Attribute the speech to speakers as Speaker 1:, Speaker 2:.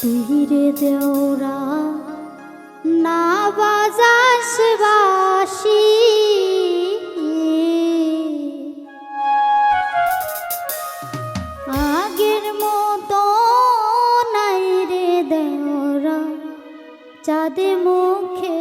Speaker 1: তুই দেওরা না বাজাস বাসি। আগের মতো নাই রে দেওরা। চাঁদে মুখে